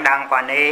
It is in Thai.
งดังกว่านี้